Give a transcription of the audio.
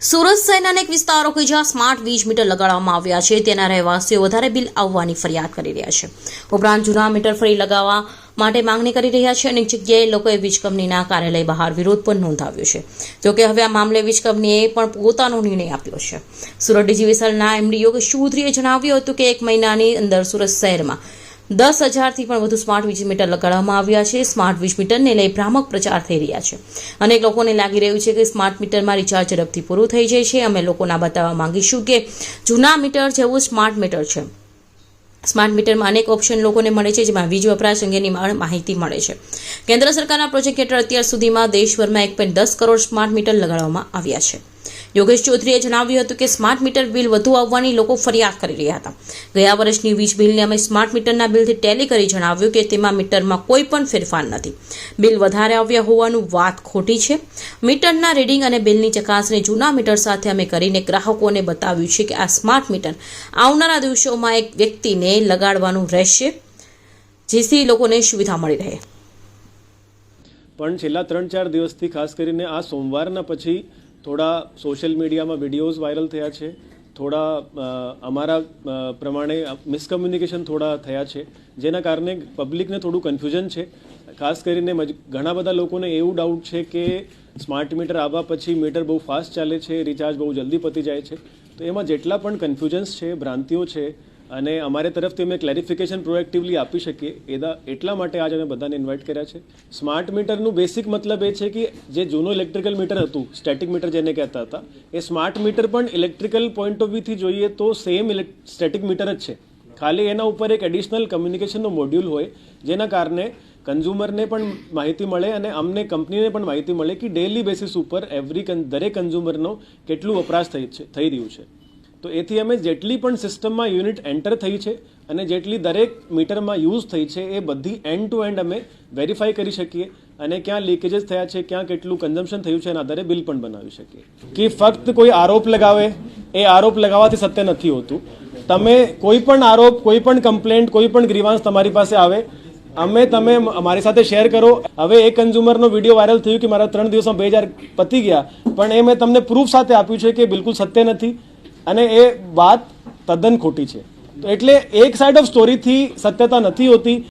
સુરત શહેરના અનેક વિસ્તારો કે જ્યાં સ્માર્ટ વીજ મીટર લગાડવામાં આવ્યા છે, તેના રહેવાસીઓ વધારે બિલ આવવાની ફરિયાદ કરી રહ્યા છે. ઉપરાંત જૂના મીટર ફરી લગાવવા માટે માંગણી કરી રહ્યા છે અનેક જગ્યાએ લોકોએ વીજ કંપનીના કાર્યાલય બહાર વિરોધ પણ નોંધાવ્યો છે. જોકે હવે આ મામલે વીજ કંપનીએ પણ પોતાનો નિર્ણય આપ્યો છે. સુરત ડીજીવીસલના એમડી યોગેશ ચૌધરીએ જણાવ્યું હતું કે એક મહિનાની અંદર સુરત શહેરમાં દસ હજારથી પણ વધુ સ્માર્ટ વીજ મીટર લગાડવામાં આવ્યા છે. સ્માર્ટ વીજ મીટરને લઈ ભ્રામક પ્રચાર થઈ રહ્યા છે. અનેક લોકોને લાગી રહ્યું છે કે સ્માર્ટ મીટરમાં રિચાર્જ ઝડપથી પૂરું થઈ જાય છે. અમે લોકોના બતાવવા માંગીશું કે જૂના મીટર જેવું સ્માર્ટ મીટર છે. સ્માર્ટ મીટરમાં અનેક ઓપ્શન લોકોને મળે છે, જેમાં વીજ વપરાશ અંગેની માહિતી મળે છે. કેન્દ્ર સરકારના પ્રોજેક્ટ હેઠળ અત્યાર સુધીમાં દેશભરમાં એક પોઈન્ટ દસ કરોડ સ્માર્ટ મીટર લગાડવામાં આવ્યા છે. યોગેશ ચૌધરીએ જણાવ્યું હતું કે સ્માર્ટ મીટર બિલ વધુ આવવાની લોકો ફરિયાદ કરી રહ્યા હતા. ગયા વર્ષની વીજ બિલને અમે સ્માર્ટ મીટરના બિલથી ટેલી કરી જણાવ્યું કે તેમાં મીટરમાં કોઈ પણ ફેરફાર નથી. બિલ વધારે આવ્યા હોવાનું વાત ખોટી છે. મીટરના રીડિંગ અને બિલની ચકાસણી જૂના મીટર સાથે અમે કરીને ગ્રાહકોને બતાવ્યું છે કે આ સ્માર્ટ મીટર આવનારા દિવસોમાં એક વ્યક્તિને લગાડવાનું રહેશે, જેથી લોકોને સુવિધા મળી રહે. પણ છેલ્લા ત્રણ ચાર દિવસથી ખાસ કરીને આ સોમવારના પછી થોડા સોશિયલ મીડિયામાં વિડીયોઝ વાયરલ થયા છે. થોડા અમારા પ્રમાણે મિસકમ્યુનિકેશન થોડા થયા છે. જેના કારણે પબ્લિકને થોડું કન્ફ્યુઝન છે. ખાસ કરીને ઘણા બધા લોકોને એવું ડાઉટ છે કે સ્માર્ટ મીટર આવવા પછી મીટર બહુ ફાસ્ટ ચાલે છે રિચાર્જ બહુ જલ્દી પતી જાય છે. તો એમાં જેટલા પણ કન્ફ્યુઝન્સ છે, ભ્રાંતિઓ છે અને અમારે તરફથી અમે ક્લેરિફિકેશન પ્રોએક્ટિવલી આપી શકીએ. એના એટલા માટે આજ અમે બધાને ઇન્વાઇટ કર્યા છે. સ્માર્ટ મીટરનું બેસિક મતલબ એ છે કે જે જૂનું ઇલેક્ટ્રિકલ મીટર હતું સ્ટેટિક મીટર જેને કહેતા હતા, એ સ્માર્ટ મીટર પણ ઇલેક્ટ્રિકલ પોઈન્ટ ઓફ વ્યૂથી જોઈએ તો સેમ સ્ટેટિક મીટર જ છે. ખાલી એના ઉપર એક એડિશનલ કમ્યુનિકેશનનો મોડ્યુલ હોય, જેના કારણે કન્ઝ્યુમરને પણ માહિતી મળે અને અમને કંપનીને પણ માહિતી મળે કે ડેલી બેસિસ ઉપર એવરી દરેક કન્ઝ્યુમરનો કેટલું વપરાશ થઈ છે, થઈ રહ્યું છે. તો એથી અમે જેટલી પણ સિસ્ટમમાં યુનિટ એન્ટર થઈ છે અને જેટલી દરેક મીટરમાં યુઝ થઈ છે એ બધી એન્ડ ટુ એન્ડ અમે વેરીફાઈ કરી શકીએ અને ક્યાં લીકેજીસ થયા છે, ક્યાં કેટલું કન્ઝમ્પશન થયું છે એના આધારે બિલ પણ બનાવી શકીએ. કે ફક્ત કોઈ આરોપ લગાવે, એ આરોપ લગાવવાથી સત્ય નથી હોતું. તમે કોઈ પણ આરોપ, કોઈ પણ કમ્પ્લેન્ટ કોઈ પણ ગ્રીવાન્સ તમારી પાસે આવે, અમે તમે અમારી સાથે શેર કરો. હવે એક કન્ઝ્યુમરનો વીડિયો વાયરલ થયું કે મારા ત્રણ દિવસમાં બે હજાર પતી ગયા, પણ એ મેં તમને પ્રૂફ સાથે આપ્યું છે કે બિલકુલ સત્ય નથી. અને એ વાત તદ્દન ખોટી છે. તો એટલે એક સાઈડ ઓફ સ્ટોરીથી સત્યતા નથી હોતી